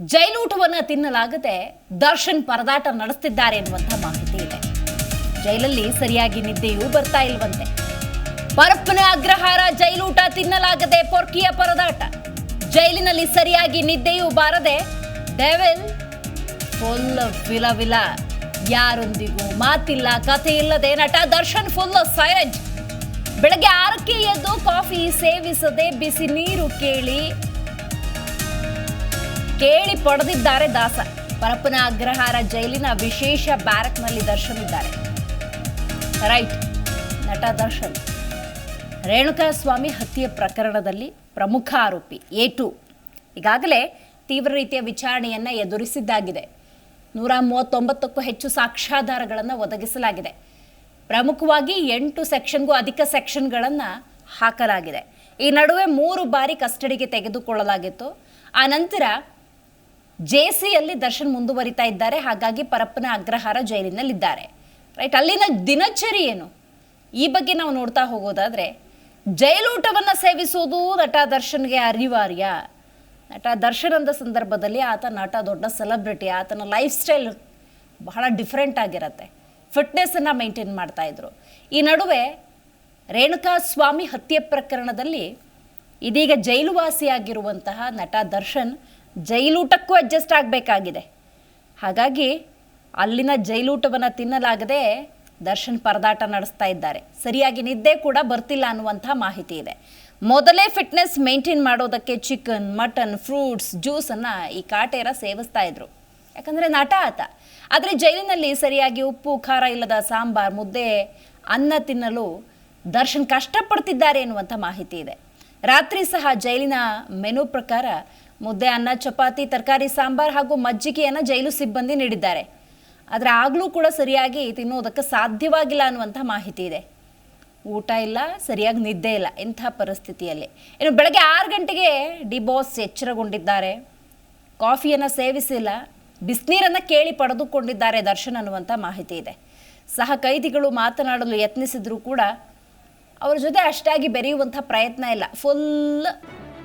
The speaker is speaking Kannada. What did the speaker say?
ಜೈಲೂಟವನ್ನ ತಿನ್ನಲಾಗದೆ ದರ್ಶನ್ ಪರದಾಟ ನಡೆಸ್ತಿದ್ದಾರೆ ಎನ್ನುವಂಥ ಮಾಹಿತಿ ಇದೆ. ಜೈಲಲ್ಲಿ ಸರಿಯಾಗಿ ನಿದ್ದೆಯೂ ಬರ್ತಾ ಇಲ್ವಂತೆ. ಪರಪ್ಪನ ಅಗ್ರಹಾರ ಜೈಲೂಟ ತಿನ್ನಲಾಗದೆ ಪೊರ್ಕಿಯ ಪರದಾಟ. ಜೈಲಿನಲ್ಲಿ ಸರಿಯಾಗಿ ನಿದ್ದೆಯೂ ಬಾರದೆ ಡೆವಿಲ್ ಫುಲ್ ವಿಲ ವಿಲ. ಯಾರೊಂದಿಗೂ ಮಾತಿಲ್ಲ ಕಥೆ ಇಲ್ಲದೆ ನಟ ದರ್ಶನ್ ಫುಲ್ ಸೈಲೆಂಟ್ ಬೆಳಗ್ಗೆ ಆರಕ್ಕೆ ಎದ್ದು ಕಾಫಿ ಸೇವಿಸದೆ ಬಿಸಿ ನೀರು ಕೇಳಿ ಕೇಳಿ ಪಡೆದಿದ್ದಾರೆ ದಾಸ. ಪರಪ್ಪನ ಅಗ್ರಹಾರ ಜೈಲಿನ ವಿಶೇಷ ಬ್ಯಾರಕ್ನಲ್ಲಿ ದರ್ಶನ್ ಇದ್ದಾರೆ ರೈಟ್, ನಟ ದರ್ಶನ್. ರೇಣುಕಾ ಸ್ವಾಮಿ ಹತ್ಯೆ ಪ್ರಕರಣದಲ್ಲಿ ಪ್ರಮುಖ ಆರೋಪಿ ಎ ಟು. ಈಗಾಗಲೇ ತೀವ್ರ ರೀತಿಯ ವಿಚಾರಣೆಯನ್ನು ಎದುರಿಸಿದ್ದಾಗಿದೆ. ನೂರ ಮೂವತ್ತೊಂಬತ್ತಕ್ಕೂ ಹೆಚ್ಚು ಸಾಕ್ಷ್ಯಾಧಾರಗಳನ್ನು ಒದಗಿಸಲಾಗಿದೆ. ಪ್ರಮುಖವಾಗಿ ಎಂಟು ಸೆಕ್ಷನ್ಗೂ ಅಧಿಕ ಸೆಕ್ಷನ್ಗಳನ್ನು ಹಾಕಲಾಗಿದೆ. ಈ ನಡುವೆ ಮೂರು ಬಾರಿ ಕಸ್ಟಡಿಗೆ ತೆಗೆದುಕೊಳ್ಳಲಾಗಿತ್ತು. ಆ ನಂತರ ಜೆಸಿಯಲ್ಲಿ ದರ್ಶನ್ ಮುಂದುವರಿತಾ ಇದ್ದಾರೆ. ಹಾಗಾಗಿ ಪರಪ್ಪನ ಅಗ್ರಹಾರ ಜೈಲಿನಲ್ಲಿದ್ದಾರೆ. ರೈಟ್, ಅಲ್ಲಿನ ದಿನಚರಿ ಏನು? ಈ ಬಗ್ಗೆ ನಾವು ನೋಡ್ತಾ ಹೋಗೋದಾದ್ರೆ, ಜೈಲೂಟವನ್ನು ಸೇವಿಸುವುದು ನಟ ದರ್ಶನ್ಗೆ ಅನಿವಾರ್ಯ. ನಟ ದರ್ಶನ್ ಅಂದ ಸಂದರ್ಭದಲ್ಲಿ ಆತ ನಟ, ದೊಡ್ಡ ಸೆಲೆಬ್ರಿಟಿ, ಆತನ ಲೈಫ್ ಸ್ಟೈಲ್ ಬಹಳ ಡಿಫ್ರೆಂಟ್ ಆಗಿರತ್ತೆ. ಫಿಟ್ನೆಸ್ಸನ್ನು ಮೇಂಟೈನ್ ಮಾಡ್ತಾ ಇದ್ರು. ಈ ನಡುವೆ ರೇಣುಕಾ ಸ್ವಾಮಿ ಹತ್ಯೆ ಪ್ರಕರಣದಲ್ಲಿ ಇದೀಗ ಜೈಲುವಾಸಿಯಾಗಿರುವಂತಹ ನಟ ದರ್ಶನ್ ಜೈಲೂಟಕ್ಕೂ ಅಡ್ಜಸ್ಟ್ ಆಗಬೇಕಾಗಿದೆ. ಹಾಗಾಗಿ ಅಲ್ಲಿನ ಜೈಲೂಟವನ್ನು ತಿನ್ನಲಾಗದೆ ದರ್ಶನ್ ಪರದಾಟ ನಡೆಸ್ತಾ ಇದ್ದಾರೆ. ಸರಿಯಾಗಿ ನಿದ್ದೆ ಕೂಡ ಬರ್ತಿಲ್ಲ ಅನ್ನುವಂಥ ಮಾಹಿತಿ ಇದೆ. ಮೊದಲೇ ಫಿಟ್ನೆಸ್ ಮೇಂಟೈನ್ ಮಾಡೋದಕ್ಕೆ ಚಿಕನ್ ಮಟನ್ ಫ್ರೂಟ್ಸ್ ಜ್ಯೂಸನ್ನು ಈ ಕಾಟೇರ ಸೇವಿಸ್ತಾ ಇದ್ರು. ಯಾಕಂದರೆ ನಟ ಆತ. ಆದರೆ ಜೈಲಿನಲ್ಲಿ ಸರಿಯಾಗಿ ಉಪ್ಪು, ಖಾರ ಇಲ್ಲದ ಸಾಂಬಾರ್, ಮುದ್ದೆ, ಅನ್ನ ತಿನ್ನಲು ದರ್ಶನ್ ಕಷ್ಟಪಡ್ತಿದ್ದಾರೆ ಎನ್ನುವಂಥ ಮಾಹಿತಿ ಇದೆ. ರಾತ್ರಿ ಸಹ ಜೈಲಿನ ಮೆನು ಪ್ರಕಾರ ಮುದ್ದೆ, ಅನ್ನ, ಚಪಾತಿ, ತರಕಾರಿ, ಸಾಂಬಾರ್ ಹಾಗೂ ಮಜ್ಜಿಗೆಯನ್ನು ಜೈಲು ಸಿಬ್ಬಂದಿ ನೀಡಿದ್ದಾರೆ. ಆದರೆ ಆಗಲೂ ಕೂಡ ಸರಿಯಾಗಿ ತಿನ್ನೋದಕ್ಕೆ ಸಾಧ್ಯವಾಗಿಲ್ಲ ಅನ್ನುವಂಥ ಮಾಹಿತಿ ಇದೆ. ಊಟ ಇಲ್ಲ, ಸರಿಯಾಗಿ ನಿದ್ದೆ ಇಲ್ಲ ಇಂಥ ಪರಿಸ್ಥಿತಿಯಲ್ಲಿ. ಇನ್ನು ಬೆಳಗ್ಗೆ ಆರು ಗಂಟೆಗೆ ಡಿ ಬಾಸ್ ಎಚ್ಚರಗೊಂಡಿದ್ದಾರೆ. ಕಾಫಿಯನ್ನು ಸೇವಿಸಿಲ್ಲ. ಬಿಸಿನೀರನ್ನು ಕೇಳಿ ಪಡೆದುಕೊಂಡಿದ್ದಾರೆ ದರ್ಶನ್ ಅನ್ನುವಂಥ ಮಾಹಿತಿ ಇದೆ. ಸಹ ಕೈದಿಗಳು ಮಾತನಾಡಲು ಯತ್ನಿಸಿದರೂ ಕೂಡ ಅವರ ಜೊತೆ ಅಷ್ಟಾಗಿ ಬೆರೆಯುವಂಥ ಪ್ರಯತ್ನ ಇಲ್ಲ. ಫುಲ್